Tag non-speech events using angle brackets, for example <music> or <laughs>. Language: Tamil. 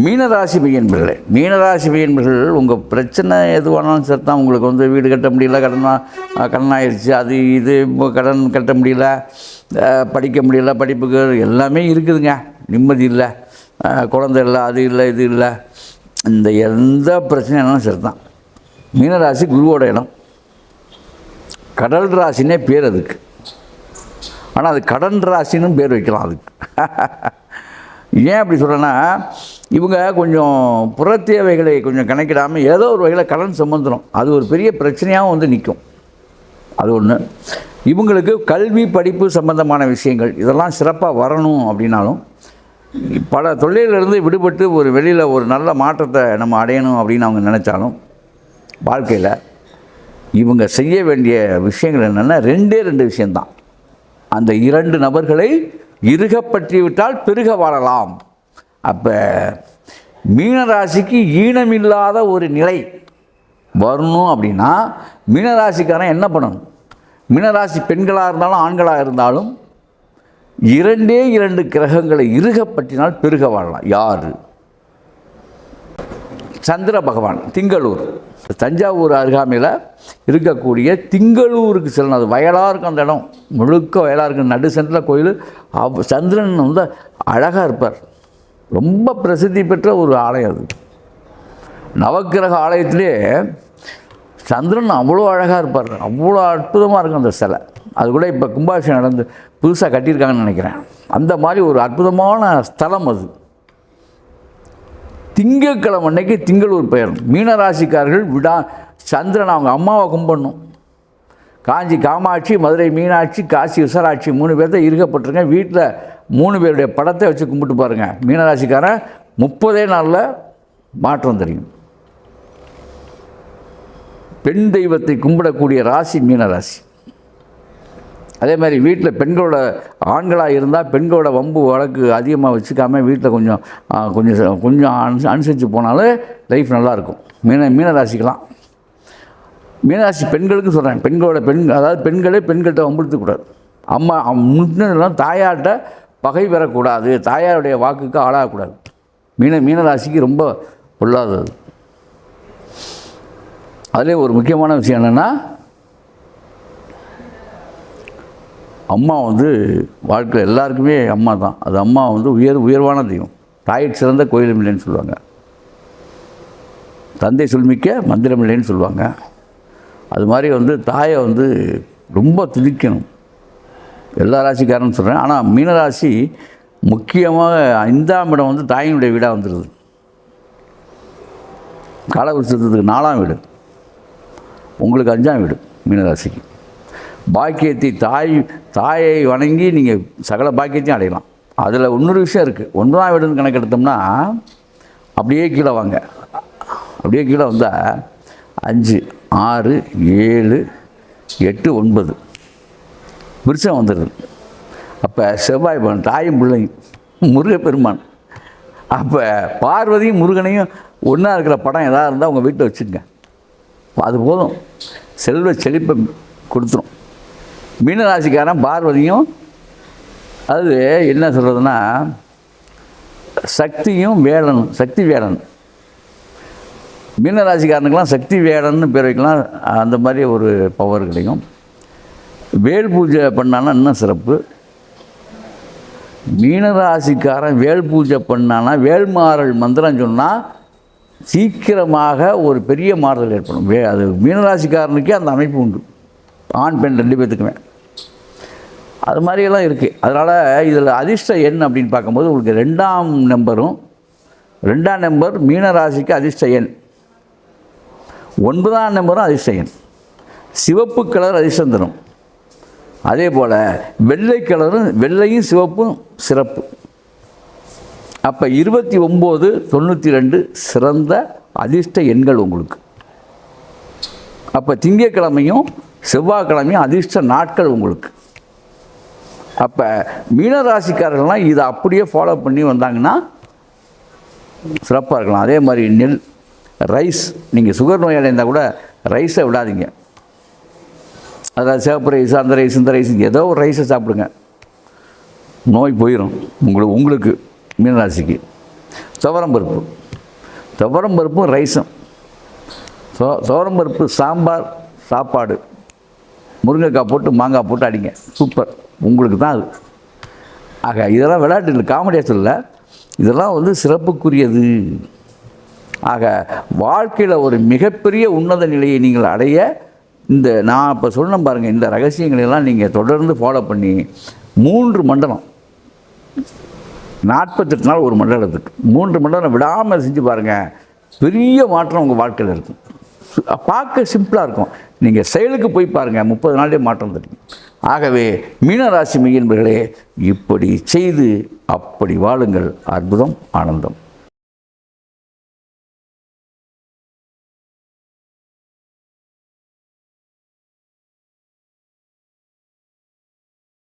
மீனராசி பையன்பர்களே மீனராசி பையன்பர்கள் உங்கள் பிரச்சனை எதுவானாலும் சரி தான் உங்களுக்கு வந்து வீடு கட்ட முடியல கடனா கடன் ஆயிடுச்சு அது இது கடன் கட்ட முடியல படிக்க முடியல படிப்புக்கு எல்லாமே இருக்குதுங்க. நிம்மதி இல்லை. குழந்த குழந்தை இல்லை அது இல்லை இது இல்லை. இந்த எந்த பிரச்சனையானாலும் சரி தான் மீனராசி குருவோட இடம். கடல் ராசினே பேர் அதுக்கு. ஆனால் அது கடன் ராசின்னு பேர் வைக்கலாம் அதுக்கு. <laughs> ஏன் அப்படி சொல்கிறேன்னா இவங்க கொஞ்சம் புற தேவைகளை கொஞ்சம் கணக்கிடாமல் ஏதோ ஒரு வகையில் கடன் சுமந்துடும் அது ஒரு பெரிய பிரச்சனையாகவும் வந்து நிற்கும் அது ஒன்று இவங்களுக்கு கல்வி படிப்பு சம்பந்தமான விஷயங்கள் இதெல்லாம் சிறப்பாக வரணும் அப்படின்னாலும் பல தொழிலிருந்து விடுபட்டு ஒரு வெளியில் ஒரு நல்ல மாற்றத்தை நம்ம அடையணும் அப்படின்னு அவங்க நினச்சாலும் வாழ்க்கையில் இவங்க செய்ய வேண்டிய விஷயங்கள் என்னென்னா ரெண்டே ரெண்டு விஷயந்தான் அந்த இரண்டு நபர்களை இருக பற்றிவிட்டால் பெருக வாழலாம். அப்போ மீனராசிக்கு ஈனமில்லாத ஒரு நிலை வரணும் அப்படின்னா மீனராசிக்காரன் என்ன பண்ணணும்? மீனராசி பெண்களாக இருந்தாலும் ஆண்களாக இருந்தாலும் இரண்டே இரண்டு கிரகங்களை இருக பெருக வாழலாம். யார்? சந்திர பகவான் திங்களூர். தஞ்சாவூர் அருகாமையில் இருக்கக்கூடிய திங்களூருக்கு செல்லணும். அது வயலாக இருக்கும் அந்த இடம். முழுக்க வயலாக இருக்கும். நடு சென்டரில் கோயில். அவ் சந்திரன் வந்து அழகாக இருப்பார். ரொம்ப பிரசித்தி பெற்ற ஒரு ஆலயம் அது. நவக்கிரக ஆலயத்திலே சந்திரன் அவ்வளோ அழகாக இருப்பார். அவ்வளோ அற்புதமாக இருக்கும் அந்த சிலை. அது கூட இப்போ கும்பாபிஷேகம் நடந்து புதுசாக கட்டியிருக்காங்கன்னு நினைக்கிறேன். அந்த மாதிரி ஒரு அற்புதமான ஸ்தலம் அது. திங்கக்கிழமை அன்னைக்கு திங்களூர் பெயர் மீனராசிக்காரர்கள் விடா சந்திரன் அவங்க அம்மாவை கும்பிடணும். காஞ்சி காமாட்சி மதுரை மீனாட்சி காசி விசாலாட்சி மூணு பேர்த்த இருக்கப்பட்டிருங்க வீட்டில் மூணு பேருடைய படத்தை வச்சு கும்பிட்டு பாருங்கள் மீனராசிக்காரன் முப்பதே நாளில் மாற்றம் தெரியும். பெண் தெய்வத்தை கும்பிடக்கூடிய ராசி மீனராசி. அதே மாதிரி வீட்டில் பெண்களோட ஆண்களாக இருந்தால் பெண்களோட வம்பு வழக்கு அதிகமாக வச்சுக்காமல் வீட்டில் கொஞ்சம் கொஞ்சம் கொஞ்சம் அனுச அனுசரித்து போனாலே லைஃப் நல்லாயிருக்கும் மீன மீனராசிக்கெலாம் மீனராசி பெண்களுக்கு சொல்கிறேன் பெண்களோட பெண் அதாவது பெண்களே பெண்கள்கிட்ட வம்புறுத்தக்கூடாது அம்மா முன்னெல்லாம் தாயார்கிட்ட பகை பெறக்கூடாது. தாயாருடைய வாக்குக்கு ஆளாகக்கூடாது. மீன மீனராசிக்கு ரொம்ப பொல்லாதது அதிலே ஒரு முக்கியமான விஷயம் என்னென்னா அம்மா வந்து வாழ்க்கையில் எல்லாருக்குமே அம்மா தான். அது அம்மா வந்து உயர் உயர்வான தெய்வம். தாயிற் சிறந்த கோயிலும் இல்லைன்னு சொல்லுவாங்க. தந்தை சொல்மிக்க மந்திரம் இல்லைன்னு சொல்லுவாங்க. அது மாதிரி வந்து தாயை வந்து ரொம்ப துதிக்கணும். எல்லா ராசிக்காரன்னு சொல்கிறேன் ஆனால் மீனராசி முக்கியமாக ஐந்தாம் இடம் வந்து தாயினுடைய வீடாக வந்துடுது காலவருஷத்துக்கு நாலாம் வீடு. உங்களுக்கு அஞ்சாம் வீடு மீனராசிக்கு. பாக்கியத்தை தாய் தாயை வணங்கி நீங்கள் சகல பாக்கியத்தையும் அடையலாம். அதில் இன்னொரு விஷயம் இருக்குது ஒன்பதாம் வீடுன்னு கணக்கெடுத்தோம்னா அப்படியே கீழே வாங்க. அப்படியே கீழே வந்தால் அஞ்சு. ஆறு ஏழு எட்டு ஒன்பது. விருச்சம் வந்துடுது அப்போ செவ்வாய் பகவான் தாயும் பிள்ளையும் முருகப்பெருமான். அப்போ பார்வதியும் முருகனையும் ஒன்றா இருக்கிற படம் எதாவது இருந்தால் உங்கள் வீட்டில் வச்சுருங்க அது போதும். செல்வ செழிப்பை கொடுத்துரும். மீனராசிக்காரன் பார்வதியும் அது என்ன சொல்கிறதுனா சக்தியும் வேலனும் சக்தி வேலன். மீனராசிக்காரனுக்கெலாம் சக்தி வேடன்னு பேர் வைக்கலாம். அந்த மாதிரி ஒரு பவர் கிடைக்கும். வேல் பூஜை பண்ணானா இன்னும் சிறப்பு. மீனராசிக்காரன் வேல் பூஜை பண்ணானா வேல்மாறல் மந்திரம் சொன்னால் சீக்கிரமாக ஒரு பெரிய மாறுதல் ஏற்படும். வே அது மீனராசிக்காரனுக்கே அந்த அமைப்பு உண்டு. ஆண் பெண் ரெண்டு பேர்த்துக்குமே அது மாதிரியெல்லாம் இருக்குது அதனால் இதில் அதிர்ஷ்ட எண் அப்படின்னு பார்க்கும்போது உங்களுக்கு ரெண்டாம் நம்பரும் ரெண்டாம் நம்பர் மீனராசிக்கு அதிர்ஷ்ட எண். ஒன்பதாம் நம்பரும் அதிர்ஷ்ட சிவப்பு கலர் அதிர்ஷ்டம் தரும். அதே போல் வெள்ளை கலரும் வெள்ளையும் சிவப்பும் சிறப்பு. அப்போ இருபத்தி ஒம்பது தொண்ணூற்றி ரெண்டு சிறந்த அதிர்ஷ்ட எண்கள் உங்களுக்கு. அப்போ திங்கக்கிழமையும் செவ்வாய்க்கிழமையும் அதிர்ஷ்ட நாட்கள் உங்களுக்கு. அப்போ மீனராசிக்காரர்கள்லாம் இதை அப்படியே ஃபாலோ பண்ணி வந்தாங்கன்னா சிறப்பாக இருக்கலாம். அதே மாதிரி நெல் ரைஸ் நீங்கள் சுகர் நோயாளி இருந்தால் கூட ரைஸை விடாதீங்க. அதாவது சிவப்பு ரைஸ் அந்த ரைஸ் இந்த ரைஸ் ஏதோ ஒரு ரைஸை சாப்பிடுங்க. நோய் போயிடும் உங்களுக்கு உங்களுக்கு மீனராசிக்கு. துவரம்பருப்பு துவரம்பருப்பும் ரைஸும். தோ துவரம்பருப்பு சாம்பார் சாப்பாடு. முருங்கைக்காய் போட்டு மாங்காய் போட்டு அடிங்க. சூப்பர். உங்களுக்கு தான் அது. ஆக இதெல்லாம் விளையாட்டு இல்லை காமெடியாக சொல்லலை. இதெல்லாம் வந்து சிறப்புக்குரியது. ஆக வாழ்க்கையில் ஒரு மிகப்பெரிய உன்னத நிலையை நீங்கள் அடைய இந்த நான் இப்போ சொன்னேன் பாருங்கள் இந்த ரகசியங்களெல்லாம் நீங்கள் தொடர்ந்து ஃபாலோ பண்ணி மூன்று மண்டலம் நாற்பத்தெட்டு நாள் ஒரு மண்டலத்துக்கு மூன்று மண்டலம் விடாமல் செஞ்சு பாருங்கள் பெரிய மாற்றம் உங்கள் வாழ்க்கையில் இருக்கும். பார்க்க சிம்பிளாக இருக்கும். நீங்கள் செயலுக்கு போய் பாருங்கள் முப்பது நாளே மாற்றம் தெரியும் ஆகவே மீனராசி மெய்யன்பர்களே இப்படி செய்து அப்படி வாழுங்கள். அற்புதம் ஆனந்தம்.